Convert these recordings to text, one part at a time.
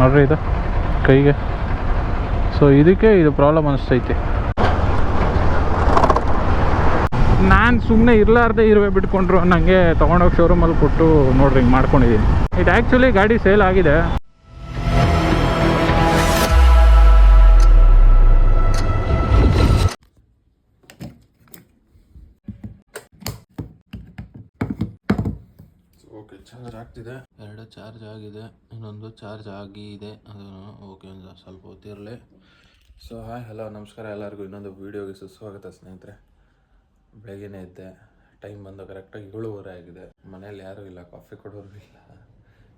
ನೋಡ್ರಿ ಇದು ಕೈಗೆ. ಸೊ ಇದಕ್ಕೆ ಇದು ಪ್ರಾಬ್ಲಮ್ ಅನಿಸ್ತೈತಿ. ನಾನು ಸುಮ್ಮನೆ ಇರಲಾರ್ದೆ ಇರುವೆ ಬಿಟ್ಕೊಂಡ್ರು. ನನಗೆ ತೊಗೊಂಡೋಗಿ ಶೋರೂಮಲ್ಲಿ ಕೊಟ್ಟು ನೋಡ್ರಿ, ಹಿಂಗೆ ಮಾಡ್ಕೊಂಡಿದ್ದೀನಿ ಇದು ಆ್ಯಕ್ಚುಲಿ ಗಾಡಿ ಸೇಲ್ ಆಗಿದೆ. ಓಕೆ ಆಗ್ತಿದೆ. ಚಾರ್ಜ್ ಆಗಿದೆ, ಇನ್ನೊಂದು ಚಾರ್ಜ್ ಆಗಿದೆ ಅದು ಓಕೆ ಒಂದು ಸ್ವಲ್ಪ ಹೊತ್ತಿರಲಿ ಸೊ ಹಾಯ್ ಹಲೋ ನಮಸ್ಕಾರ ಎಲ್ಲರಿಗೂ. ಇನ್ನೊಂದು ವೀಡಿಯೋಗೆ ಸುಸ್ವಾಗತ ಸ್ನೇಹಿತರೆ. ಬೆಳಗ್ಗೆನೇ ಇದ್ದೆ ಟೈಮ್ ಬಂದು ಕರೆಕ್ಟಾಗಿ ಏಳುವರೆ ಆಗಿದೆ. ಮನೇಲಿ ಯಾರೂ ಇಲ್ಲ ಕಾಫಿ ಕೊಡೋರು ಇಲ್ಲ.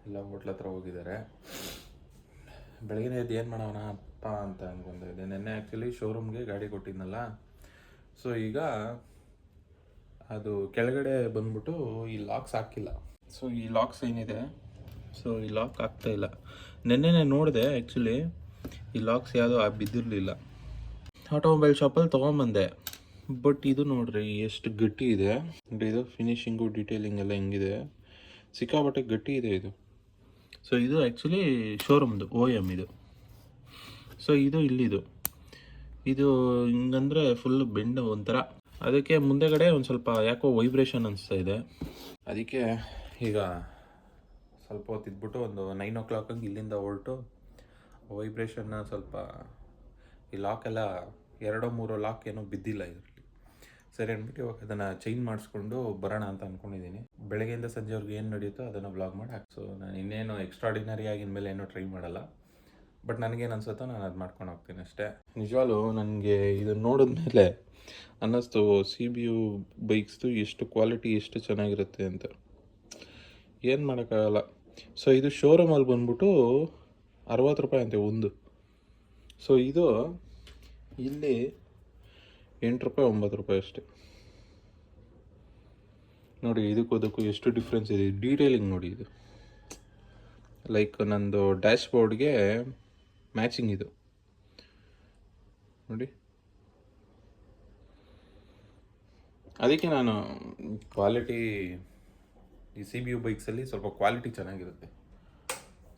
ಇಲ್ಲ ಹೋಟ್ಲ ಹತ್ರ ಹೋಗಿದ್ದಾರೆ. ಬೆಳಗ್ಗೆನೇ ಎದ್ದು ಏನು ಮಾಡೋಣ, ಅಪ್ಪ ಅಂತ ಅಂದ್ಕೊಂಡಿದ್ದೆ ನಿನ್ನೆ ಆ್ಯಕ್ಚುಲಿ ಶೋರೂಮ್ಗೆ ಗಾಡಿ ಕೊಟ್ಟಿದ್ನಲ್ಲ. ಸೊ ಈಗ ಅದು ಕೆಳಗಡೆ ಬಂದ್ಬಿಟ್ಟು ಈ ಲಾಕ್ಸ್ ಹಾಕಿಲ್ಲ. ಸೊ ಈ ಲಾಕ್ಸ್ ಏನಿದೆ? ಸೊ ಈ ಲಾಕ್ ಆಗ್ತಾ ಇಲ್ಲ. ನಿನ್ನೆನೆ ನೋಡಿದೆ ಆ್ಯಕ್ಚುಲಿ ಈ ಲಾಕ್ಸ್ ಯಾವುದೋ ಬಿದ್ದಿರಲಿಲ್ಲ. ಆಟೋಮೊಬೈಲ್ ಶಾಪಲ್ಲಿ ತೊಗೊಂಬಂದೆ. ಬಟ್ ಇದು ನೋಡ್ರಿ, ಎಷ್ಟು ಗಟ್ಟಿ ಇದೆ. ಇದು ಫಿನಿಶಿಂಗು ಡೀಟೇಲಿಂಗ್ ಎಲ್ಲ ಹೆಂಗಿದೆ. ಸಿಕ್ಕಾಪಟ್ಟೆ ಗಟ್ಟಿ ಇದೆ ಇದು. ಸೊ ಇದು ಆ್ಯಕ್ಚುಲಿ ಶೋರೂಮ್ದು ಓ ಎಂ ಇದು. ಸೊ ಇದು ಇಲ್ಲಿದು. ಇದು ಹಿಂಗಂದ್ರೆ ಫುಲ್ ಬೆಂಡ್ ಒಂಥರ. ಅದಕ್ಕೆ ಮುಂದೆಗಡೆ ಒಂದು ಸ್ವಲ್ಪ ಯಾಕೋ ವೈಬ್ರೇಷನ್ ಅನಿಸ್ತಾ ಇದೆ. ಅದಕ್ಕೆ ಈಗ ಸ್ವಲ್ಪ ಹೊತ್ತು ಇದ್ಬಿಟ್ಟು ಒಂದು ನೈನ್ ಓ ಕ್ಲಾಕಿಗೆ ಇಲ್ಲಿಂದ ಹೊರಟು ವೈಬ್ರೇಷನ್ನ ಸ್ವಲ್ಪ ಈ ಲಾಕ್ ಎಲ್ಲ ಎರಡೋ ಮೂರೋ ಲಾಕ್ ಏನೋ ಬಿದ್ದಿಲ್ಲ ಇದರಲ್ಲಿ. ಸರಿ ಅಂದ್ಬಿಟ್ಟು ಇವಾಗ ಅದನ್ನು ಚೇಂಜ್ ಮಾಡಿಸ್ಕೊಂಡು ಬರೋಣ ಅಂತ ಅಂದ್ಕೊಂಡಿದ್ದೀನಿ ಬೆಳಗ್ಗೆಯಿಂದ ಸಂಜೆವರೆಗೆ ಏನು ನಡೆಯುತ್ತೋ ಅದನ್ನು ಬ್ಲಾಗ್ ಮಾಡಿ ಹಾಕಿ ಸೊ ನಾನು ಇನ್ನೇನು ಎಕ್ಸ್ಟ್ರಾಡಿನರಿ ಆಗಿನ ಮೇಲೆ ಏನೂ ಟ್ರೈ ಮಾಡಲ್ಲ. ಬಟ್ ನನಗೇನು ಅನ್ಸುತ್ತೋ ನಾನು ಅದು ಮಾಡ್ಕೊಂಡು ಹೋಗ್ತೀನಿ ಅಷ್ಟೇ. ನಿಜವಾಗ್ಲೂ ನನಗೆ ಇದನ್ನು ನೋಡಿದ್ಮೇಲೆ ಅನ್ನಿಸ್ತು ಸಿ ಬಿ ಯು ಬೈಕ್ಸ್ದು ಎಷ್ಟು ಕ್ವಾಲಿಟಿ ಎಷ್ಟು ಚೆನ್ನಾಗಿರುತ್ತೆ ಅಂತ. ಏನು ಮಾಡೋಕ್ಕಾಗಲ್ಲ. ಸೊ ಇದು ಶೋರೂಮಲ್ಲಿ ಬಂದ್ಬಿಟ್ಟು ಅರವತ್ತು ರೂಪಾಯಿ ಅಂತೆ ಒಂದು. ಸೊ ಇದು ಇಲ್ಲಿ ಎಂಟು ರೂಪಾಯಿ ಒಂಬತ್ತು ರೂಪಾಯಿ ಅಷ್ಟೇ. ನೋಡಿ, ಇದಕ್ಕೂ ಎಷ್ಟು ಡಿಫ್ರೆನ್ಸ್ ಇದೆ. ಡೀಟೇಲಿಂಗ್ ನೋಡಿ ಇದು. ಲೈಕ್ ನಂದು ಡ್ಯಾಶ್ ಬೋರ್ಡ್ಗೆ ಮ್ಯಾಚಿಂಗ್ ಇದು. ನೋಡಿ. ಅದಕ್ಕೆ ನಾನು ಕ್ವಾಲಿಟಿ ಈ ಸಿ ಬಿ ಯು ಬೈಕ್ಸಲ್ಲಿ ಸ್ವಲ್ಪ ಕ್ವಾಲಿಟಿ ಚೆನ್ನಾಗಿರುತ್ತೆ.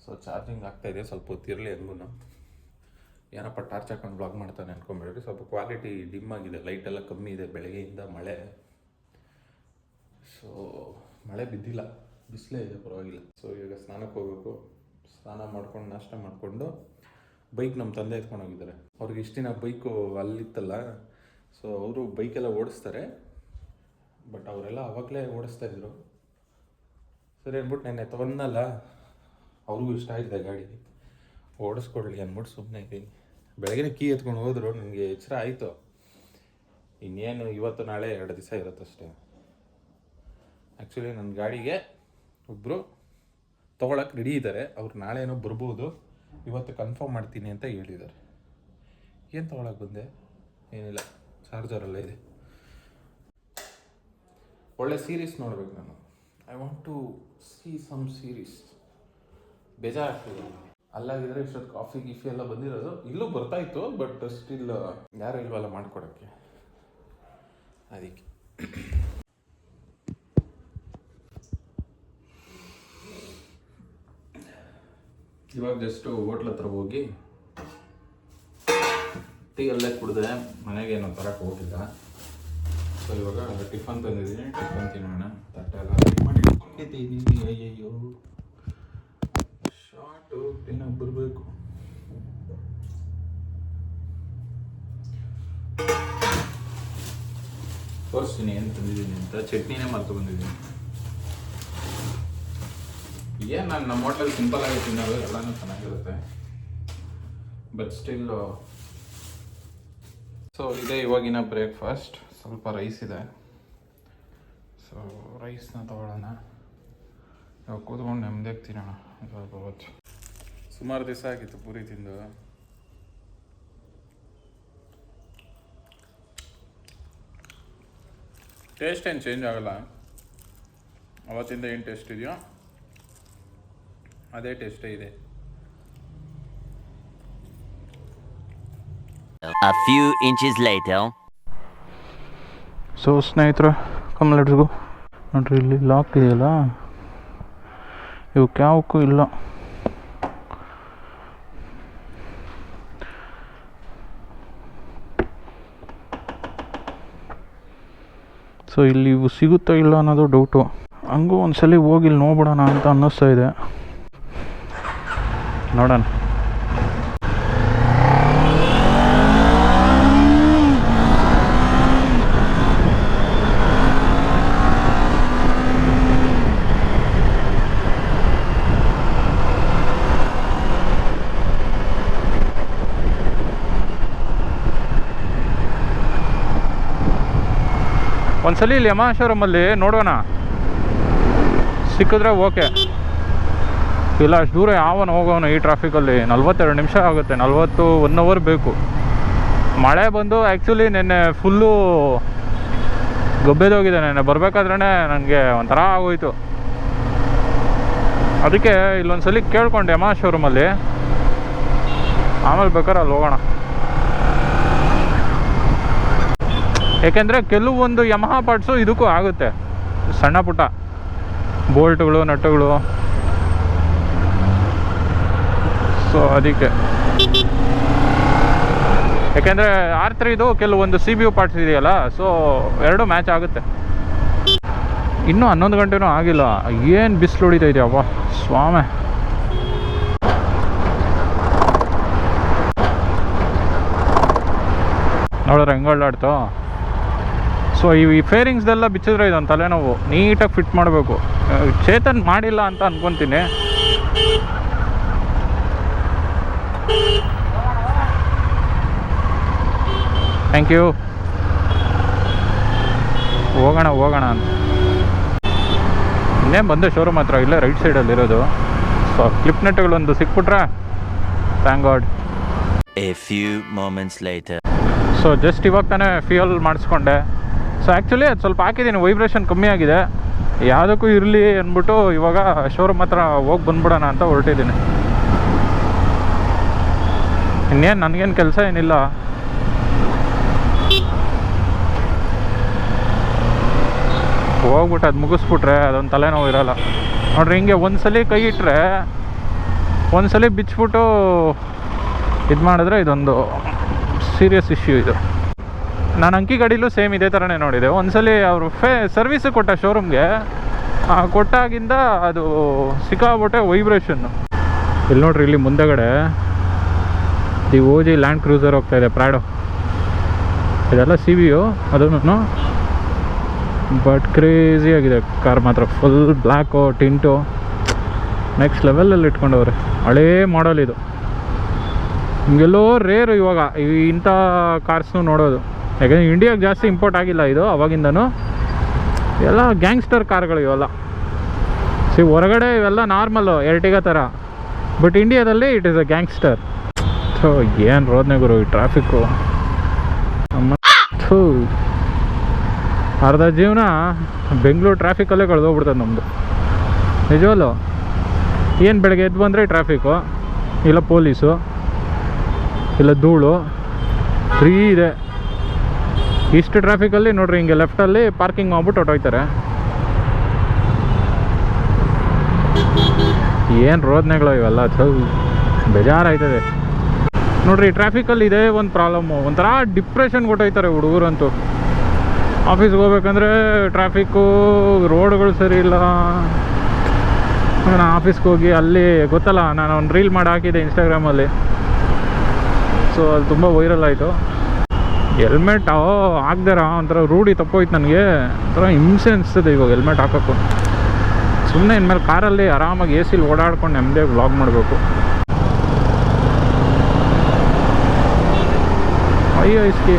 ಸೊ ಚಾರ್ಜಿಂಗ್ ಆಗ್ತಾ ಇದೆ. ಸ್ವಲ್ಪ ಹೊತ್ತಿರಲಿ ಅಂದ್ಗೂ ಏನಪ್ಪ ಟಾರ್ಚ್ ಹಾಕೊಂಡು ಬ್ಲಾಗ್ ಮಾಡ್ತಾನೆ ಅಂದ್ಕೊಂಬಿಡ್ರಿ ಸ್ವಲ್ಪ ಕ್ವಾಲಿಟಿ ಡಿಮ್ ಆಗಿದೆ. ಲೈಟ್ ಎಲ್ಲ ಕಮ್ಮಿ ಇದೆ. ಬೆಳಗ್ಗೆಯಿಂದ ಮಳೆ. ಸೊ ಮಳೆ ಬಿದ್ದಿಲ್ಲ. ಬಿಸಿಲೇ ಇದೆ, ಪರವಾಗಿಲ್ಲ. ಸೊ ಇವಾಗ ಸ್ನಾನಕ್ಕೆ ಹೋಗಬೇಕು. ಸ್ನಾನ ಮಾಡ್ಕೊಂಡು, ನಾಷ್ಟ ಮಾಡಿಕೊಂಡು ಬೈಕ್ ನಮ್ಮ ತಂದೆ ಎತ್ಕೊಂಡು ಹೋಗಿದ್ದಾರೆ. ಅವ್ರಿಗೆ ಇಷ್ಟಿನ ಬೈಕು ಅಲ್ಲಿತ್ತಲ್ಲ. ಸೊ ಅವರು ಬೈಕೆಲ್ಲ ಓಡಿಸ್ತಾರೆ. ಬಟ್ ಅವರೆಲ್ಲ ಅವಾಗಲೇ ಓಡಿಸ್ತಾ ಇದ್ರು. ಸರಿ ಅಂದ್ಬಿಟ್ಟು ನೆನ್ನೆ ತೊಗೊಂಡಲ್ಲ ಅವ್ರಿಗೂ ಇಷ್ಟ ಆಗಿದೆ ಗಾಡಿ ಓಡಿಸ್ಕೊಡ್ಲಿ ಅಂದ್ಬಿಟ್ಟು ಸುಮ್ಮನೆ ಇದ್ದೀನಿ. ಬೆಳಗ್ಗೆ ಕೀ ಎತ್ಕೊಂಡು ಹೋದ್ರು, ನನಗೆ ಎಚ್ಚರ ಆಯಿತು. ಇನ್ನೇನು ಇವತ್ತು ನಾಳೆ ಎರಡು ದಿವಸ ಇರುತ್ತಷ್ಟೇ. ಆ್ಯಕ್ಚುಲಿ ನನ್ನ ಗಾಡಿಗೆ ಒಬ್ಬರು ತೊಗೊಳಕ್ಕೆ ರೆಡಿ ಇದ್ದಾರೆ ಅವ್ರು ನಾಳೆ ಏನೋ ಬರ್ಬೋದು. ಇವತ್ತು ಕನ್ಫರ್ಮ್ ಮಾಡ್ತೀನಿ ಅಂತ ಹೇಳಿದ್ದಾರೆ ಏನು ತೊಗೊಳಕ್ಕೆ ಬಂದೆ? ಏನಿಲ್ಲ. ಚಾರ್ಜರೆಲ್ಲ ಇದೆ. ಒಳ್ಳೆ ಸೀರೀಸ್ ನೋಡ್ಬೇಕು ನಾನು. I want to see some series ಬೇಜಾರಾಗ್ತದೆ. ಅಲ್ಲಾಗಿದ್ರೆ ಇಷ್ಟೊತ್ತು ಕಾಫಿ ಗಿಫಿ ಎಲ್ಲ ಬಂದಿರೋದು. ಇಲ್ಲೂ ಬರ್ತಾಯಿತ್ತು ಬಟ್ ಸ್ಟಿಲ್ ಯಾರು ಇಲ್ವಲ್ಲ ಮಾಡ್ಕೊಡೋಕ್ಕೆ. ಅದಕ್ಕೆ. ಇವಾಗ ಜಸ್ಟ್ ಹೋಟ್ಲ್ ಹತ್ರ ಹೋಗಿ ಟೀ ಅಲ್ಲೇ ಕುಡಿದೆ, ಮನೆಗೆ ಏನೋ ತರಕ್ಕೆ ಹೋಗಿಲ್ಲ ಸೊ ಇವಾಗ ಟಿಫನ್ ತಂದಿದ್ದೀನಿ. ಟಿಫನ್ ತಿನ್ನೋಣ ತಟ್ಟೆ ಎಲ್ಲ ಮಾಡಿ ಇಟ್ಕೊಂಡಿದ್ದೀನಿ. ಅಯ್ಯಯ್ಯೋ. ಶಾರ್ಟು ತಿನ್ನೋಕೆ ಬರಬೇಕು. ತೋರಿಸ್ತೀನಿ ಏನು ತಂದಿದ್ದೀನಿ ಅಂತ. ಚಟ್ನಿನೇ ಮರ್ತು ಬಂದಿದ್ದೀನಿ. ಏನು ನಾನು ನಮ್ಮ ಹೋಟ್ಲಲ್ಲಿ ಸಿಂಪಲ್ ಆಗಿ ತಿನ್ನೋದು? ಎಲ್ಲನೂ ಚೆನ್ನಾಗಿರುತ್ತೆ. ಬಟ್ ಸ್ಟಿಲ್ ಸೊ ಇದೆ ಇವಾಗಿನ ಬ್ರೇಕ್ಫಾಸ್ಟ್ ಸ್ವಲ್ಪ ರೈಸ್ ಇದೆ. ಸೊ ರೈಸ್ನ ತಗೊಳ್ಳೋಣ. ಇವಾಗ ಕೂತ್ಕೊಂಡು ನೆಮ್ಮದಿಯಾಗಿ ತಿನ್ನೋಣ ಸ್ವಲ್ಪ ಹೊತ್ತು. ಸುಮಾರು ದಿವಸ ಆಗಿತ್ತು ಪೂರಿ ತಿಂದು. ಟೇಸ್ಟ್ ಏನು ಚೇಂಜ್ ಆಗಲ್ಲ. ಅವತ್ತಿಂದ ಏನು ಟೇಸ್ಟ್ ಇದೆಯೋ, ಅದೇ ಟೇಸ್ಟೇ ಇದೆ. A few inches later. So ಸ್ನೇಹಿತರೆ ಕಮಲಡ್ರಿಗೂ ನೋಡ್ರಿ, ಇಲ್ಲಿ ಲಾಕ್ ಇದೆಯಲ್ಲ? ಇವಕ್ಕೆ ಯಾವಕ್ಕೂ ಇಲ್ಲ. ಸೊ ಇಲ್ಲಿ ಇವು ಸಿಗುತ್ತಾ ಇಲ್ಲ ಅನ್ನೋದು ಡೌಟು ಹಂಗೂ ಒಂದು ಸಲ ಹೋಗಿ ನೋಡ್ಬಿಡೋಣ ಅಂತ ಅನ್ನಿಸ್ತಾ ಇದೆ. ನೋಡೋಣ. ಒಂದ್ಸಲಿ ಇಲ್ಲಿ ಯಮಾ ಶೋರೂಮಲ್ಲಿ ನೋಡೋಣ. ಸಿಕ್ಕಿದ್ರೆ ಓಕೆ. ಇಲ್ಲ, ಅಷ್ಟು ದೂರ ಯಾವನ ಹೋಗೋನು ಈ ಟ್ರಾಫಿಕಲ್ಲಿ. ನಲ್ವತ್ತೆರಡು ನಿಮಿಷ ಆಗುತ್ತೆ, ನಲ್ವತ್ತು, ಒನ್ ಅವರ್ ಬೇಕು. ಮಳೆ ಬಂದು ಆ್ಯಕ್ಚುಲಿ ನಿನ್ನೆ ಫುಲ್ಲು ಗೊಬ್ಬೆದೋಗಿದೆ ನೆನ್ನೆ. ಬರಬೇಕಾದ್ರೇ ನನಗೆ ಒಂಥರ ಆಗೋಯ್ತು. ಅದಕ್ಕೆ ಇಲ್ಲೊಂದ್ಸಲಿ ಕೇಳ್ಕೊಂಡೆ ಯಮಾ ಶೋರೂಮಲ್ಲಿ ಆಮೇಲೆ ಬೇಕಾದ್ರೆ ಅಲ್ಲಿ ಹೋಗೋಣ. ಏಕೆಂದರೆ ಕೆಲವೊಂದು ಯಮಹ ಪಾರ್ಟ್ಸು ಇದಕ್ಕೂ ಆಗುತ್ತೆ. ಸಣ್ಣ ಪುಟ್ಟ. ಬೋಲ್ಟ್ಗಳು ನಟ್ಟುಗಳು. ಸೊ ಅದಕ್ಕೆ. ಯಾಕೆಂದರೆ ಆರ್ ತ್ರೀದು ಕೆಲವೊಂದು ಸಿ ಬಿ ಯು ಪಾರ್ಟ್ಸ್ ಇದೆಯಲ್ಲ ಸೊ ಎರಡು ಮ್ಯಾಚ್ ಆಗುತ್ತೆ. ಇನ್ನೂ ಹನ್ನೊಂದು ಗಂಟೆನೂ ಆಗಿಲ್ಲ. ಏನು ಬಿಸಿಲು ಹೊಡಿತಾ ಇದೆಯವ್ವ ಸ್ವಾಮಿ. ನೋಡಿದ್ರೆ ಹೆಂಗೆ ಸೊ ಈ ಫೇರಿಂಗ್ಸ್ದೆಲ್ಲ ಬಿಚ್ಚಿದ್ರೆ ಇದೊಂದು ತಲೆನೋವು. ನೀಟಾಗಿ ಫಿಟ್ ಮಾಡಬೇಕು. ಚೇತನ್ ಮಾಡಿಲ್ಲ ಅಂತ ಅಂದ್ಕೊತೀನಿ ಥ್ಯಾಂಕ್ ಯು ಹೋಗೋಣ ಹೋಗೋಣ ಅಂತ. ಇನ್ನೇನು ಬಂದೆ ಶೋರೂಮ್ ಹತ್ರ ಇಲ್ಲೇ ರೈಟ್ ಸೈಡಲ್ಲಿರೋದು ಸೊ ಕ್ಲಿಪ್ ನೆಟ್ಗಳೊಂದು ಸಿಕ್ಬಿಟ್ರೆ thank God a few moments light so just ಇವಾಗ ತಾನೇ ಫ್ಯೂಯಲ್ ಮಾಡಿಸ್ಕೊಂಡೆ. ಸೊ ಆ್ಯಕ್ಚುಲಿ ಅದು ಸ್ವಲ್ಪ ಹಾಕಿದ್ದೀನಿ. ವೈಬ್ರೇಷನ್ ಕಮ್ಮಿ ಆಗಿದೆ. ಯಾವುದಕ್ಕೂ ಇರಲಿ ಅಂದ್ಬಿಟ್ಟು ಇವಾಗ ಶೋರೂಮ್ ಹತ್ರ ಹೋಗಿ ಬಂದ್ಬಿಡೋಣ ಅಂತ ಹೊರಟಿದ್ದೀನಿ. ಇನ್ನೇನು, ನನಗೇನು ಕೆಲಸ ಏನಿಲ್ಲ. ಹೋಗ್ಬಿಟ್ಟು ಅದು ಮುಗಿಸ್ಬಿಟ್ರೆ ಅದೊಂದು ತಲೆನೋವು ಇರಲ್ಲ. ನೋಡ್ರಿ, ಹಿಂಗೆ ಒಂದ್ಸಲಿ ಕೈ ಇಟ್ಟರೆ ಒಂದ್ಸಲಿ ಬಿಚ್ಚಿಬಿಟ್ಟು ಇದು ಮಾಡಿದ್ರೆ ಇದೊಂದು ಸೀರಿಯಸ್ ಇಶ್ಯೂ ಇದು. ನಾನು ಅಂಕಿ ಗಾಡಿಲೂ ಸೇಮ್ ಇದೇ ಥರನೇ ನೋಡಿದೆ. ಒಂದ್ಸಲಿ ಅವರು ಫೇ ಸರ್ವಿಸ್ ಕೊಟ್ಟ ಶೋರೂಮ್ಗೆ ಕೊಟ್ಟಾಗಿಂದ ಅದು ಸಿಕ್ಕಾಬಿಟ್ಟೆ ವೈಬ್ರೇಷನ್ನು ಇಲ್ಲಿ ನೋಡ್ರಿ, ಇಲ್ಲಿ ಮುಂದೆಗಡೆ ಈ ಜಿ ಲ್ಯಾಂಡ್ ಕ್ರೂಸರ್ ಹೋಗ್ತಾ ಇದೆ ಪ್ರಾಡೋ ಇದೆಲ್ಲ ಸಿ ವಿ ಯು ಅದನ್ನು ಬಟ್ ಕ್ರೇಜಿ ಆಗಿದೆ. ಕಾರ್ ಮಾತ್ರ ಫುಲ್ ಬ್ಲ್ಯಾಕು ಟಿಂಟು ನೆಕ್ಸ್ಟ್ ಲೆವೆಲಲ್ಲಿ ಇಟ್ಕೊಂಡವ್ರೆ. ಹಳೇ ಮಾಡಲ್ ಇದು. ಹಿಂಗೆಲ್ಲೋ ರೇರು ಇವಾಗ. ಇಂಥ ಕಾರ್ಸ್ನು ನೋಡೋದು. ಯಾಕಂದರೆ ಇಂಡಿಯಾಗೆ ಜಾಸ್ತಿ ಇಂಪೋರ್ಟ್ ಆಗಿಲ್ಲ ಇದು ಅವಾಗಿಂದನೂ. ಎಲ್ಲ ಗ್ಯಾಂಗ್ಸ್ಟರ್ ಕಾರ್ಗಳು ಇವೆಲ್ಲ. ಸಿ ಹೊರಗಡೆ ಇವೆಲ್ಲ ನಾರ್ಮಲ್ಲು ಎರ್ಟಿಗ ಥರ. ಬಟ್ ಇಂಡಿಯಾದಲ್ಲಿ ಇಟ್ ಇಸ್ ಅ ಗ್ಯಾಂಗ್ಸ್ಟರ್ ಥೋ, ಏನು ರೋದನೆ ಗುರು ಈ ಟ್ರಾಫಿಕ್ಕು ಥೂ. ಅರ್ಧ ಜೀವನ ಬೆಂಗಳೂರು ಟ್ರಾಫಿಕಲ್ಲೇ ಕಳೆದೋಗ್ಬಿಡ್ತದೆ ನಮ್ಮದು ನಿಜವಲ್ಲು? ಏನು ಬೆಳಗ್ಗೆ ಎದ್ದು ಬಂದರೆ ಟ್ರಾಫಿಕ್ಕು ಇಲ್ಲ ಪೊಲೀಸು ಇಲ್ಲ ಧೂಳು? ಫ್ರೀ ಇದೆ. ಇಷ್ಟು ಟ್ರಾಫಿಕಲ್ಲಿ ನೋಡ್ರಿ, ಹಿಂಗೆ ಲೆಫ್ಟಲ್ಲಿ ಪಾರ್ಕಿಂಗ್ ಮಾಡ್ಬಿಟ್ಟು ಹೊಟ್ಟೋಗ್ತಾರೆ ಏನು ರೋದನೆಗಳು ಇವೆಲ್ಲ ಥೂ ಬೇಜಾರಾಯ್ತದೆ. ನೋಡ್ರಿ ಟ್ರಾಫಿಕಲ್ಲಿ ಇದೇ ಒಂದು ಪ್ರಾಬ್ಲಮ್ಮು ಒಂಥರ ಡಿಪ್ರೆಷನ್ ಕೊಟ್ಟೋಯ್ತಾರೆ ಹುಡುಗರಂತೂ. ಆಫೀಸ್ಗೆ ಹೋಗ್ಬೇಕಂದ್ರೆ ಟ್ರಾಫಿಕ್ಕು ರೋಡ್ಗಳು ಸರಿ ಇಲ್ಲ. ನಾನು ಆಫೀಸ್ಗೆ ಹೋಗಿ ಅಲ್ಲಿ ಗೊತ್ತಲ್ಲ, ನಾನು ಒಂದು ರೀಲ್ ಮಾಡಿ ಹಾಕಿದ್ದೆ ಇನ್ಸ್ಟಾಗ್ರಾಮಲ್ಲಿ ಸೊ ಅದು ತುಂಬ ವೈರಲ್ ಆಯಿತು. ಹೆಲ್ಮೆಟ್ ಹಾಕ್ದಾರ, ಒಂಥರ ರೂಢಿ ತಪ್ಪೋಯ್ತು ನನಗೆ. ಒಂಥರ ಹಿಂಸೆ ಅನಿಸ್ತದೆ ಇವಾಗ ಹೆಲ್ಮೆಟ್ ಹಾಕೋಕ್ಕೂ. ಸುಮ್ಮನೆ ಇನ್ಮೇಲೆ ಕಾರಲ್ಲಿ ಆರಾಮಾಗಿ ಎ ಸಿಲಿ ಓಡಾಡ್ಕೊಂಡು ನೆಮ್ಮದಿಯಾಗಿ ವ್ಲಾಗ್ ಮಾಡಬೇಕು. ಅಯ್ಯೋ ಇಸ್ಕಿ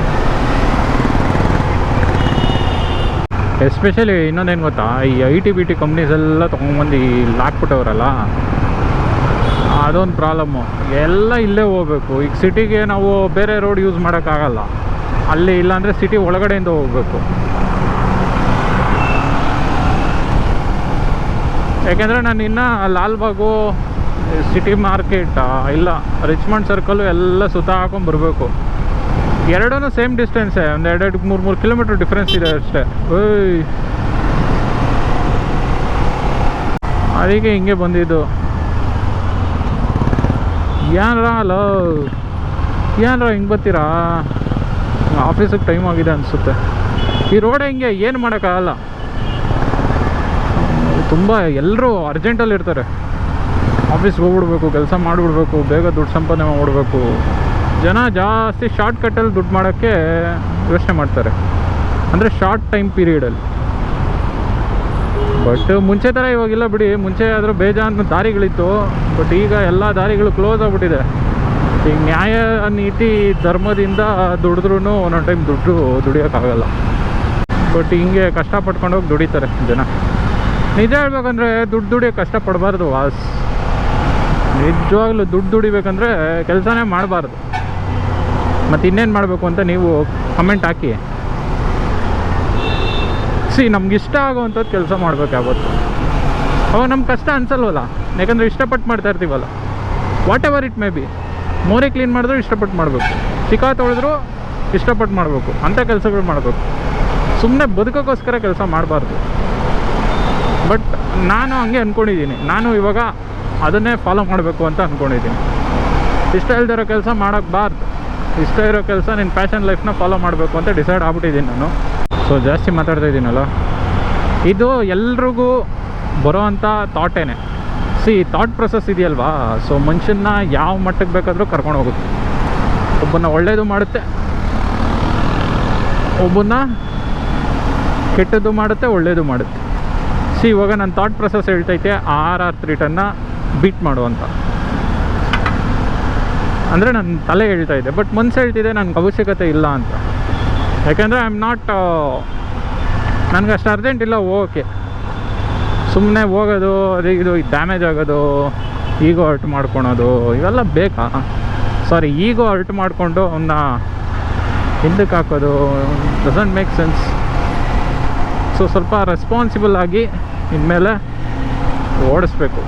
ಎಸ್ಪೆಷಲಿ ಇನ್ನೊಂದೇನು ಗೊತ್ತಾ? ಈ I T B T companies ಎಲ್ಲ ತೊಗೊಂಬಂದು ಇಲ್ಲಿ ಹಾಕ್ಬಿಟ್ಟವ್ರಲ್ಲ ಅದೊಂದು ಪ್ರಾಬ್ಲಮ್ಮು. ಎಲ್ಲ ಇಲ್ಲೇ ಹೋಗ್ಬೇಕು. ಈಗ ಸಿಟಿಗೆ ನಾವು ಬೇರೆ ರೋಡ್ ಯೂಸ್ ಮಾಡೋಕ್ಕಾಗಲ್ಲ. ಅಲ್ಲಿ ಇಲ್ಲಾಂದರೆ ಸಿಟಿ ಒಳಗಡೆಯಿಂದ ಹೋಗಬೇಕು. ಯಾಕೆಂದರೆ ನಾನು ಇನ್ನು ಲಾಲ್ಬಾಗು ಸಿಟಿ ಮಾರ್ಕೆಟ್ ಇಲ್ಲ ರಿಚ್ಮಂಡ್ ಸರ್ಕಲ್ಲು ಎಲ್ಲ ಸುತ್ತ ಹಾಕೊಂಡು ಬರಬೇಕು. ಎರಡೂ ಸೇಮ್ ಡಿಸ್ಟೆನ್ಸೇ ಒಂದು ಎರಡೆರಡು ಮೂರು ಮೂರು ಕಿಲೋಮೀಟ್ರ್ ಡಿಫ್ರೆನ್ಸ್ ಇದೆ ಅಷ್ಟೇ. ಓಯ್. ಅದಕ್ಕೆ ಹಿಂಗೆ ಬಂದಿದ್ದು. ಏನ್ರ ಅಲೋ ಏನ್ರ ಹಿಂಗೆ ಬರ್ತೀರಾ? ಆಫೀಸಿಗೆ ಟೈಮ್ ಆಗಿದೆ ಅನಿಸುತ್ತೆ. ಈ ರೋಡ್ ಹಿಂಗೆ? ಏನು ಮಾಡೋಕ್ಕಾಗಲ್ಲ. ತುಂಬ ಎಲ್ಲರೂ ಅರ್ಜೆಂಟಲ್ಲಿ ಇರ್ತಾರೆ. ಆಫೀಸ್ಗೆ ಹೋಗ್ಬಿಡ್ಬೇಕು, ಕೆಲಸ ಮಾಡಿಬಿಡ್ಬೇಕು, ಬೇಗ ದುಡ್ಡು ಸಂಪಾದನೆ ಮಾಡಿಬಿಡ್ಬೇಕು. ಜನ ಜಾಸ್ತಿ ಶಾರ್ಟ್ ಕಟ್ಟಲ್ಲಿ ದುಡ್ಡು ಮಾಡೋಕ್ಕೆ ಯೋಚನೆ ಮಾಡ್ತಾರೆ. ಅಂದರೆ ಶಾರ್ಟ್ ಟೈಮ್ ಪೀರಿಯಡಲ್ಲಿ ಬಟ್ ಮುಂಚೆ ಥರ ಇವಾಗಿಲ್ಲ ಬಿಡಿ. ಮುಂಚೆ ಆದರೂ ಬೇಜಾನ್ ದಾರಿಗಳಿತ್ತು. ಬಟ್ ಈಗ ಎಲ್ಲ ದಾರಿಗಳು ಕ್ಲೋಸ್ ಆಗಿಬಿಟ್ಟಿದೆ. ಈಗ ನ್ಯಾಯ ನೀತಿ ಧರ್ಮದಿಂದ ದುಡಿದ್ರೂ ಒಂದೊಂದು ಟೈಮ್ ದುಡ್ಡು ದುಡಿಯೋಕ್ಕಾಗಲ್ಲ. ಬಟ್ ಹಿಂಗೆ ಕಷ್ಟಪಟ್ಕೊಂಡು ಹೋಗಿ ದುಡಿತಾರೆ ಜನ. ನಿಜ ಹೇಳ್ಬೇಕಂದ್ರೆ ದುಡ್ಡು ದುಡಿಯೋಕೆ ಕಷ್ಟಪಡಬಾರ್ದು ವಾಸ್. ನಿಜವಾಗ್ಲೂ ದುಡ್ಡು ದುಡಿಬೇಕಂದ್ರೆ ಕೆಲಸನೇ ಮಾಡಬಾರ್ದು. ಮತ್ತು ಇನ್ನೇನು ಮಾಡಬೇಕು ಅಂತ ನೀವು ಕಮೆಂಟ್ ಹಾಕಿ. ಸಿ ನಮ್ಗೆ ಇಷ್ಟ ಆಗೋವಂಥದ್ದು ಕೆಲಸ ಮಾಡಬೇಕಾಗುತ್ತೆ ಅವಾಗ ನಮ್ಗೆ ಕಷ್ಟ ಅನಿಸಲ್ವಲ್ಲ? ಯಾಕಂದರೆ ಇಷ್ಟಪಟ್ಟು ಮಾಡ್ತಾ ಇರ್ತೀವಲ್ಲ. Whatever it may be more clean ಮಾಡಿದ್ರು ಇಷ್ಟಪಟ್ಟು ಮಾಡಬೇಕು. ಚಿಕ್ಕ ತೊಳೆದ್ರು ಇಷ್ಟಪಟ್ಟು ಮಾಡಬೇಕು. ಅಂಥ ಕೆಲಸಗಳು ಮಾಡಬೇಕು. ಸುಮ್ಮನೆ ಬದುಕೋಕ್ಕೋಸ್ಕರ ಕೆಲಸ ಮಾಡಬಾರ್ದು. ಬಟ್ ನಾನು ಹಂಗೆ ಅಂದ್ಕೊಂಡಿದ್ದೀನಿ ನಾನು ಇವಾಗ ಅದನ್ನೇ ಫಾಲೋ ಮಾಡಬೇಕು ಅಂತ ಅಂದ್ಕೊಂಡಿದ್ದೀನಿ ಇಷ್ಟ ಇಲ್ದಿರೋ ಕೆಲಸ ಮಾಡೋಕ್ಬಾರ್ದು ಇಷ್ಟ ಇರೋ ಕೆಲಸ ನಿನ್ನ ಪ್ಯಾಷನ್ ಲೈಫ್ನ ಫಾಲೋ ಮಾಡಬೇಕು ಅಂತ ಡಿಸೈಡ್ ಆಗ್ಬಿಟ್ಟಿದ್ದೀನಿ ನಾನು. ಸೊ ಜಾಸ್ತಿ ಮಾತಾಡ್ತಾ ಇದ್ದೀನಲ್ಲ ಇದು ಎಲ್ರಿಗೂ ಬರೋವಂಥ ಥಾಟೇನೆ ಸಿ ಥಾಟ್ ಪ್ರೊಸೆಸ್ ಇದೆಯಲ್ವಾ? ಸೊ ಮನುಷ್ಯನ್ನ ಯಾವ ಮಟ್ಟಕ್ಕೆ ಬೇಕಾದರೂ ಕರ್ಕೊಂಡು ಹೋಗುತ್ತೆ. ಒಬ್ಬನ ಒಳ್ಳೆಯದು ಮಾಡುತ್ತೆ, ಒಬ್ಬನ್ನ ಕೆಟ್ಟದ್ದು ಮಾಡುತ್ತೆ ಒಳ್ಳೆಯದು ಮಾಡುತ್ತೆ. ಸಿ ಇವಾಗ ನನ್ನ ಥಾಟ್ ಪ್ರೊಸೆಸ್ ಹೇಳ್ತೈತೆ ಆರ್ ಆರ್ ತ್ರೀಟನ್ನು ಬೀಟ್ ಮಾಡುವಂತ ಅಂದರೆ ನನ್ನ ತಲೆ ಹೇಳ್ತಾ ಇದೆ ಬಟ್ ಮನಸ್ಸು ಹೇಳ್ತಿದೆ ನನಗೆ ಅವಶ್ಯಕತೆ ಇಲ್ಲ ಅಂತ. ಯಾಕೆಂದರೆ ಐ ಆಮ್ ನಾಟ್ ನನಗೆ ಅಷ್ಟು ಅರ್ಜೆಂಟ್ ಇಲ್ಲ ಓಕೆ ಸುಮ್ಮನೆ ಹೋಗೋದು ಅದು ಇದು ಡ್ಯಾಮೇಜ್ ಆಗೋದು ಈಗೋ ಅರ್ಟ್ ಮಾಡ್ಕೊಳೋದು, ಇವೆಲ್ಲ ಬೇಕಾ? ಸಾರಿ ಈಗೋ ಅರ್ಟ್ ಮಾಡಿಕೊಂಡು ಅವನ್ನ ಹಿಂದಕ್ಕೆ ಹಾಕೋದು ಡಸಂಟ್ ಮೇಕ್ ಸೆನ್ಸ್ ಸೊ ಸ್ವಲ್ಪ ರೆಸ್ಪಾನ್ಸಿಬಲ್ ಆಗಿ ಇನ್ಮೇಲೆ ಓಡಿಸ್ಬೇಕು.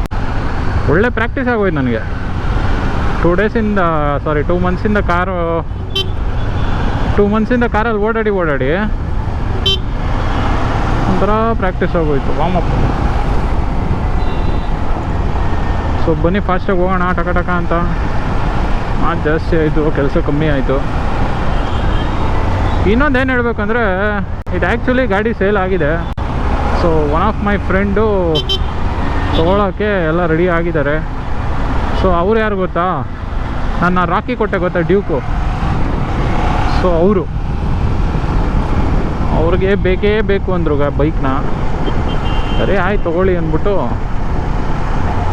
ಒಳ್ಳೆ ಪ್ರಾಕ್ಟೀಸ್ ಆಗೋಯ್ತು ನನಗೆ. ಟೂ ಡೇಸಿಂದ ಸಾರಿ ಟೂ ಮಂತ್ಸಿಂದ ಕಾರು ಟೂ ಮಂತ್ಸಿಂದ ಕಾರಲ್ಲಿ ಓಡಾಡಿ ಓಡಾಡಿ, ಒಂಥರ ಪ್ರಾಕ್ಟೀಸ್ ಆಗೋಯ್ತು. ವಾಮಪ್ ಸೊ ಬನ್ನಿ ಫಾಸ್ಟಾಗಿ ಹೋಗೋಣ, ಟಕ ಟಕ ಅಂತ. ಮಾತು ಜಾಸ್ತಿ ಆಯಿತು, ಕೆಲಸ ಕಮ್ಮಿ ಆಯಿತು. ಇನ್ನೊಂದು ಏನು ಹೇಳ್ಬೇಕಂದ್ರೆ, ಇದು ಆ್ಯಕ್ಚುಲಿ ಗಾಡಿ ಸೇಲ್ ಆಗಿದೆ. So one of my friend ತೊಗೊಳೋಕ್ಕೆ ಎಲ್ಲ ರೆಡಿ ಆಗಿದ್ದಾರೆ. ಸೊ ಅವ್ರು ಯಾರು ಗೊತ್ತಾ? ನನ್ನ ರಾಕಿ ಕೊಟ್ಟೆ ಗೊತ್ತಾ ಡ್ಯೂಕು ಸೊ ಅವರು. ಅವ್ರಿಗೆ ಬೇಕೇ ಬೇಕು ಅಂದ್ರು ಬೈಕ್ನ ಸರಿ, ಆಯ್ತು, ತೊಗೊಳ್ಳಿ ಅಂದ್ಬಿಟ್ಟು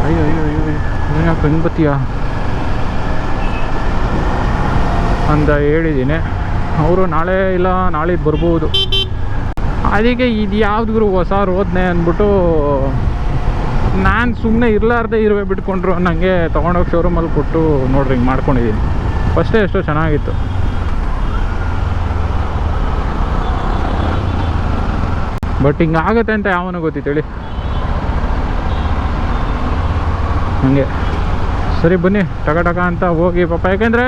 ಅಯ್ಯೋ ಅಯ್ಯೋ ಅಯ್ಯೋ ಅಂತ ಹೇಳಿದ್ದೀನಿ ಅವರು ನಾಳೆ ಇಲ್ಲ, ನಾಳೆ ಬರ್ಬೋದು. ಅದಕ್ಕೆ ಇದು ಯಾವ್ದು ಹೊಸ ರೋದ್ನೆ ಅಂದ್ಬಿಟ್ಟು ನಾನು ಸುಮ್ಮನೆ ಇರಲಾರ್ದೆ ಇರುವೆ ಬಿಟ್ಕೊಂಡ್ರು. ನನಗೆ ತೊಗೊಂಡೋಗಿ ಶೋರೂಮಲ್ಲಿ ಕೊಟ್ಟು ನೋಡ್ರಿ, ಹಿಂಗೆ ಮಾಡ್ಕೊಂಡಿದ್ದೀನಿ ಫಸ್ಟೇ ಎಷ್ಟೋ ಚೆನ್ನಾಗಿತ್ತು. ಬಟ್ ಹಿಂಗೆ ಅಂತ ಯಾವನು ಗೊತ್ತಿತ್ತು ಹೇಳಿ. ಹಂಗೆ. ಸರಿ ಬನ್ನಿ ಟಕ ಟಕ ಅಂತ ಹೋಗಿ ಪಾಪ. ಯಾಕೆಂದರೆ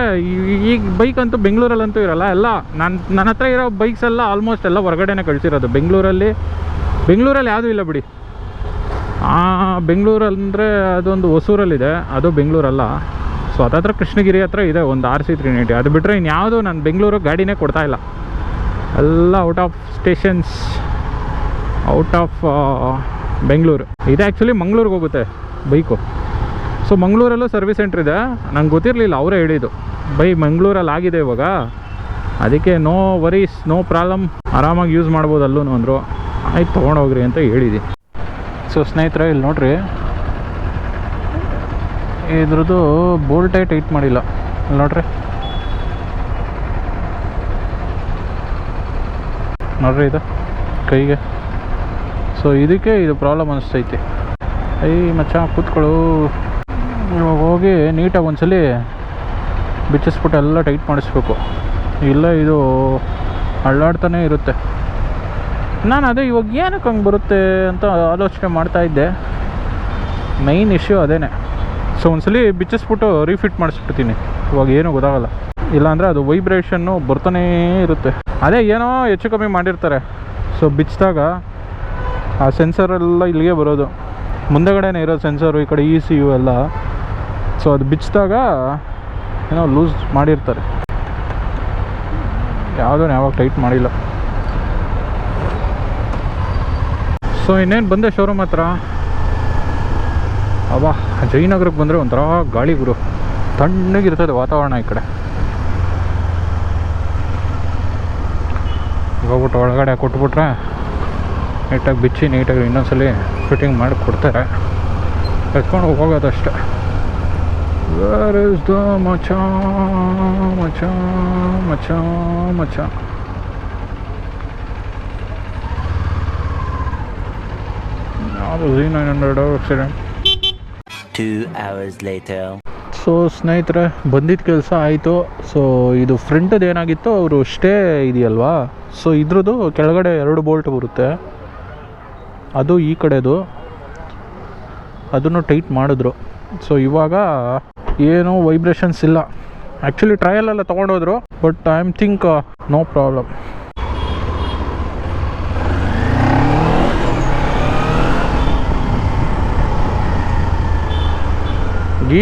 ಈಗ ಬೈಕ್ ಅಂತೂ ಬೆಂಗಳೂರಲ್ಲಂತೂ ಇರಲ್ಲ, ಎಲ್ಲ ನನ್ನ ನನ್ನ ಹತ್ರ ಇರೋ ಬೈಕ್ಸ್ ಎಲ್ಲ ಆಲ್ಮೋಸ್ಟ್ ಎಲ್ಲ ಹೊರಗಡೆನೇ ಕಳಿಸಿರೋದು. ಬೆಂಗಳೂರಲ್ಲಿ ಬೆಂಗಳೂರಲ್ಲಿ ಯಾವುದೂ ಇಲ್ಲ ಬಿಡಿ. ಬೆಂಗಳೂರಂದರೆ ಅದೊಂದು ಹೊಸೂರಲ್ಲಿದೆ, ಅದು ಬೆಂಗಳೂರಲ್ಲ. ಸೊ ಅದತ್ರ ಕೃಷ್ಣಗಿರಿ ಹತ್ರ ಇದೆ ಒಂದು ಆರ್ ಸಿ ತ್ರೀ ನೈಂಟಿ ಅದು ಬಿಟ್ಟರೆ ಇನ್ಯಾವುದು ನಾನು ಬೆಂಗಳೂರು ಗಾಡಿನೇ ಕೊಡ್ತಾ ಇಲ್ಲ. ಎಲ್ಲ out of stations out of Bengaluru. ಇದು ಆ್ಯಕ್ಚುಲಿ ಮಂಗಳೂರಿಗೆ ಹೋಗುತ್ತೆ ಬೈಕು ಸೊ ಮಂಗಳೂರಲ್ಲೂ ಸರ್ವಿಸ್ ಸೆಂಟ್ರ್ ಇದೆ. ನಂಗೆ ಗೊತ್ತಿರಲಿಲ್ಲ, ಅವರೇ ಹೇಳಿದ್ದು. ಬೈ ಮಂಗಳೂರಲ್ಲಿ ಆಗಿದೆ ಇವಾಗ. ಅದಕ್ಕೆ ನೋ ವರೀಸ್ ನೋ ಪ್ರಾಬ್ಲಮ್ ಆರಾಮಾಗಿ ಯೂಸ್ ಮಾಡ್ಬೋದು ಅಲ್ಲೂ ಅಂದರು. ಆಯ್ತು ತೊಗೊಂಡೋಗ್ರಿ ಅಂತ ಹೇಳಿದಿ. ಸೊ ಸ್ನೇಹಿತರೆ, ಇಲ್ಲಿ ನೋಡ್ರಿ. ಇದ್ರದ್ದು ಬೋಲ್ಟೇ ಟೈಟ್ ಮಾಡಿಲ್ಲ. ಇಲ್ಲಿ ನೋಡ್ರಿ. ನೋಡ್ರಿ ಇದು, ಕೈಗೆ. ಸೊ ಇದಕ್ಕೆ ಇದು ಪ್ರಾಬ್ಲಮ್ ಅನಿಸ್ತೈತಿ. ಐ ಮಚ್ಚ, ಕೂತ್ಕೊಳ್ಳು. ಇವಾಗ ಹೋಗಿ ನೀಟಾಗಿ ಒಂದ್ಸಲಿ ಬಿಚ್ಚಿಸ್ಬಿಟ್ಟು ಎಲ್ಲ ಟೈಟ್ ಮಾಡಿಸ್ಬೇಕು. ಇಲ್ಲ, ಇದು ಅಳ್ಳಾಡ್ತಾನೆ ಇರುತ್ತೆ. ನಾನು ಅದೇ ಇವಾಗ ಏನಕ್ಕೆ ಹಂಗೆ ಬರುತ್ತೆ ಅಂತ ಆಲೋಚನೆ ಮಾಡ್ತಾ ಇದ್ದೆ. ಮೈನ್ ಇಶ್ಯೂ ಅದೇನೆ. ಸೊ ಒಂದ್ಸಲಿ ಬಿಚ್ಚಿಸ್ಬಿಟ್ಟು ರೀಫಿಟ್ ಮಾಡಿಸ್ಬಿಡ್ತೀನಿ. ಇವಾಗ ಏನೂ ಗೊತ್ತಾಗಲ್ಲ. ಇಲ್ಲಾಂದರೆ ಅದು ವೈಬ್ರೇಷನ್ನು ಬರ್ತಾನೇ ಇರುತ್ತೆ. ಅದೇ ಏನೋ ಹೆಚ್ಚು ಕಮ್ಮಿ ಮಾಡಿರ್ತಾರೆ. ಸೊ ಬಿಚ್ಚಿದಾಗ ಆ ಸೆನ್ಸರೆಲ್ಲ ಇಲ್ಲಿಗೆ ಬರೋದು. ಮುಂದೆಗಡೆನೇ ಇರೋ ಸೆನ್ಸರು ಈ ಕಡೆ ಇ ಸಿ ಯು ಎಲ್ಲ ಸೊ ಅದು ಬಿಚ್ಚಿದಾಗ, ಏನೋ ಲೂಸ್ ಮಾಡಿರ್ತಾರೆ. ಯಾವುದೋ ಯಾವಾಗ ಟೈಟ್ ಮಾಡಿಲ್ಲ. ಸೊ ಇನ್ನೇನು ಬಂದೆ ಶೋರೂಮ್ ಹತ್ರ? ಅಬ್ಬಾ ಜಯನಗರಕ್ಕೆ ಬಂದರೆ ಒಂಥರ ಗಾಳಿ ಗುರು. ತಣ್ಣಗಿರ್ತದೆ ವಾತಾವರಣ ಈ ಕಡೆ. ಹೋಗ್ಬಿಟ್ಟು ಒಳಗಡೆ ಕೊಟ್ಬಿಟ್ರೆ ನೀಟಾಗಿ ಬಿಚ್ಚಿ ನೀಟಾಗಿ ಇನ್ನೊಂದ್ಸಲಿ ಫಿಟ್ಟಿಂಗ್ ಮಾಡಿ ಕೊಡ್ತಾರೆ. ಎತ್ಕೊಂಡು ಹೋಗೋದಷ್ಟೆ ವೇರ್ is ದ ಮಚ ಮಚ ಮಚ ಮಚ ಯಾವುದು G nine hundred accident Two hours later. So ಸ್ನೇಹಿತರೆ ಬಂದಿದ್ದ ಕೆಲಸ ಆಯಿತು. ಸೊ ಇದು ಫ್ರಂಟದು ಏನಾಗಿತ್ತು ಅವರು ಸ್ಟೇ ಇದೆಯಲ್ವಾ? ಸೊ ಇದ್ರದ್ದು ಕೆಳಗಡೆ ಎರಡು ಬೋಲ್ಟ್ ಬರುತ್ತೆ. ಅದು ಈ ಕಡೆದು. ಅದನ್ನು ಟೈಟ್ ಮಾಡಿದ್ರು. ಸೊ ಇವಾಗ ಏನೂ ವೈಬ್ರೇಷನ್ಸ್ ಇಲ್ಲ. ಆ್ಯಕ್ಚುಲಿ ಟ್ರಯಲೆಲ್ಲ ತೊಗೊಂಡೋದ್ರು but I am think no problem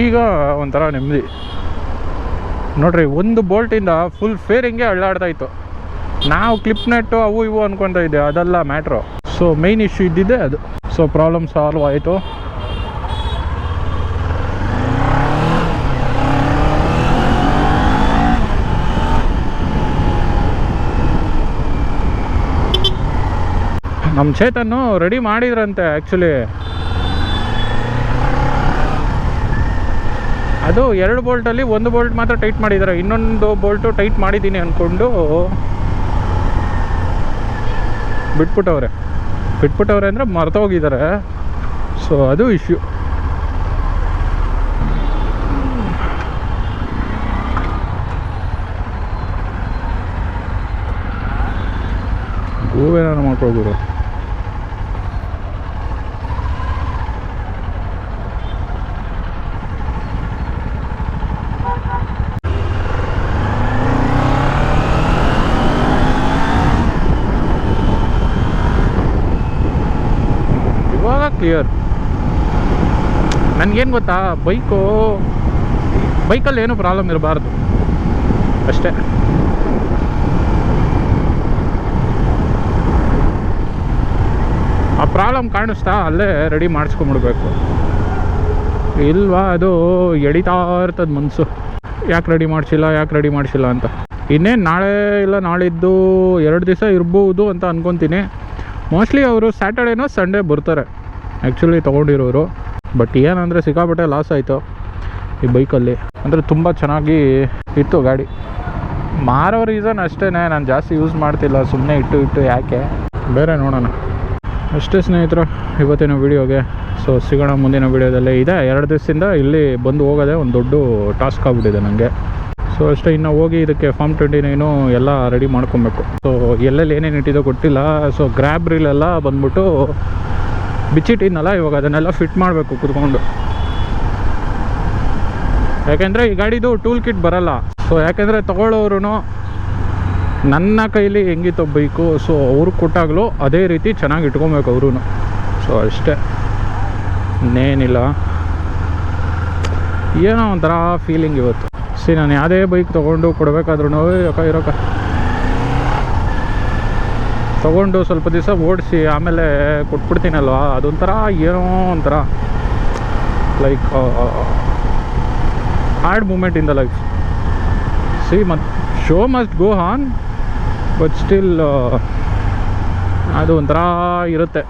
ಈಗ ಒಂಥರ ನೆಮ್ಮದಿ. ನೋಡ್ರಿ, ಒಂದು ಬೋಲ್ಟಿಂದ ಫುಲ್ ಫೇರಿಂಗೇ ಅಳ್ಳಾಡ್ತಾ ಇತ್ತು. ನಾವು ಕ್ಲಿಪ್ ನೆಟ್ಟು ಅವು ಇವು ಅನ್ಕೊತಾ ಇದ್ದೆ, ಅದೆಲ್ಲ ಮ್ಯಾಟ್ರು ಸೊ ಮೇಯ್ನ್ ಇಶ್ಯೂ ಇದ್ದಿದ್ದೆ ಅದು. ಸೊ ಪ್ರಾಬ್ಲಮ್ ಸಾಲ್ವ್ ಆಯಿತು. ನಮ್ಮ ಚೇತನ್ನು ರೆಡಿ ಮಾಡಿದ್ರಂತೆ ಆ್ಯಕ್ಚುಲಿ ಅದು ಎರಡು ಬೋಲ್ಟಲ್ಲಿ ಒಂದು ಬೋಲ್ಟ್ ಮಾತ್ರ ಟೈಟ್ ಮಾಡಿದ್ದಾರೆ. ಇನ್ನೊಂದು ಬೋಲ್ಟು ಟೈಟ್ ಮಾಡಿದ್ದೀನಿ ಅಂದ್ಕೊಂಡು ಬಿಟ್ಬಿಟ್ಟವ್ರೆ. ಬಿಟ್ಬಿಟ್ಟವ್ರೆ ಅಂದರೆ ಮರ್ತೋಗಿದ್ದಾರೆ ಸೊ ಅದು ಇಶ್ಯೂ ಹೂವೇನಾರು ಮಾಡ್ಕೊಳ್ಗುರು ಇವಾಗ ಕ್ಲಿಯರ್ ನನಗೇನು ಗೊತ್ತಾ, ಬೈಕು, ಬೈಕಲ್ಲಿ ಏನೂ ಪ್ರಾಬ್ಲಮ್ ಇರಬಾರ್ದು. ಅಷ್ಟೇ. ಆ ಪ್ರಾಬ್ಲಮ್ ಕಾಣಿಸ್ತಾ ಅಲ್ಲೇ ರೆಡಿ ಮಾಡಿಸ್ಕೊಂಬಿಡ್ಬೇಕು. ಇಲ್ವಾ ಅದು? ಎಡಿತಾ ಇರ್ತದೆ ಮನಸ್ಸು ಯಾಕೆ ರೆಡಿ ಮಾಡಿಸಿಲ್ಲ, ಯಾಕೆ ರೆಡಿ ಮಾಡಿಸಿಲ್ಲ ಅಂತ. ಇನ್ನೇನು ನಾಳೆ ಇಲ್ಲ ನಾಳಿದ್ದು ಎರಡು ದಿವಸ ಇರ್ಬೋದು ಅಂತ ಅಂದ್ಕೊತೀನಿ ಮೋಸ್ಟ್ಲಿ ಅವರು ಸ್ಯಾಟರ್ಡೇನೋ ಸಂಡೇ ಬರ್ತಾರೆ. ಆ್ಯಕ್ಚುಲಿ ತೊಗೊಂಡಿರೋರು ಬಟ್ ಏನಂದರೆ ಸಿಕ್ಕಾಪಟ್ಟೆ ಲಾಸ್ ಆಯಿತು ಈ ಬೈಕಲ್ಲಿ ಅಂದರೆ ತುಂಬ ಚೆನ್ನಾಗಿ ಇತ್ತು ಗಾಡಿ. ಮಾರೋ ರೀಸನ್ ಅಷ್ಟೇ ನಾನು ಜಾಸ್ತಿ ಯೂಸ್ ಮಾಡ್ತಿಲ್ಲ ಸುಮ್ಮನೆ ಇಟ್ಟು ಇಟ್ಟು ಯಾಕೆ? ಬೇರೆ ನೋಡೋಣ. ಅಷ್ಟೇ ಸ್ನೇಹಿತರು, ಇವತ್ತಿನ ವೀಡಿಯೋಗೆ ಸೊ ಸಿಗೋಣ ಮುಂದಿನ ವೀಡಿಯೋದಲ್ಲಿ ಇದೆ ಎರಡು ದಿವಸದಿಂದ ಇಲ್ಲಿ ಬಂದು ಹೋಗೋದೇ ಒಂದು ದೊಡ್ಡ ಟಾಸ್ಕ್ ಆಗ್ಬಿಟ್ಟಿದೆ ನನಗೆ ಸೊ ಅಷ್ಟೇ, ಇನ್ನು ಹೋಗಿ ಇದಕ್ಕೆ ಫಾರ್ಮ್ ಟ್ವೆಂಟಿ ನೈನು ಎಲ್ಲ ರೆಡಿ ಮಾಡ್ಕೊಬೇಕು. ಸೊ ಎಲ್ಲೆಲ್ಲಿ ಏನೇನು ಇಟ್ಟಿದ್ದೋ ಗೊತ್ತಿಲ್ಲ. ಸೊ ಗ್ರ್ಯಾಬ್ರಿಲೆಲ್ಲ ಬಂದ್ಬಿಟ್ಟು ಬಿಚ್ಚಿಟ್ಟಿದ್ನಲ್ಲ, ಇವಾಗ ಅದನ್ನೆಲ್ಲ ಫಿಟ್ ಮಾಡಬೇಕು ಕುತ್ಕೊಂಡು. ಯಾಕೆಂದರೆ ಈ ಗಾಡಿದು ಟೂಲ್ ಕಿಟ್ ಬರಲ್ಲ. ಸೊ ಯಾಕೆಂದರೆ ತಗೊಳ್ಳೋರು ನನ್ನ ಕೈಲಿ ಹೆಂಗಿತ್ತು ಬೈಕು ಸೊ ಅವ್ರಿಗೆ ಕೊಟ್ಟಾಗಲೂ ಅದೇ ರೀತಿ ಚೆನ್ನಾಗಿ ಇಟ್ಕೊಬೇಕು ಅವ್ರೂ ಸೊ ಅಷ್ಟೇ. ಇನ್ನೇನಿಲ್ಲ. ಏನೋ ಒಂಥರ ಫೀಲಿಂಗ್ ಇವತ್ತು. ಸಿ ನಾನು ಯಾವುದೇ ಬೈಕ್ ತೊಗೊಂಡು ಕೊಡಬೇಕಾದ್ರೂ ಯಾಕೆ ಇರೋಕ ತೊಗೊಂಡು ಸ್ವಲ್ಪ ದಿವಸ ಓಡಿಸಿ ಆಮೇಲೆ ಕೊಟ್ಬಿಡ್ತೀನಲ್ವಾ? ಅದೊಂಥರ ಏನೋ ಒಂಥರ like hard moment in the life see ಮತ್ show must go on but still ಅದು ಒಂಥರ ಇರುತ್ತೆ.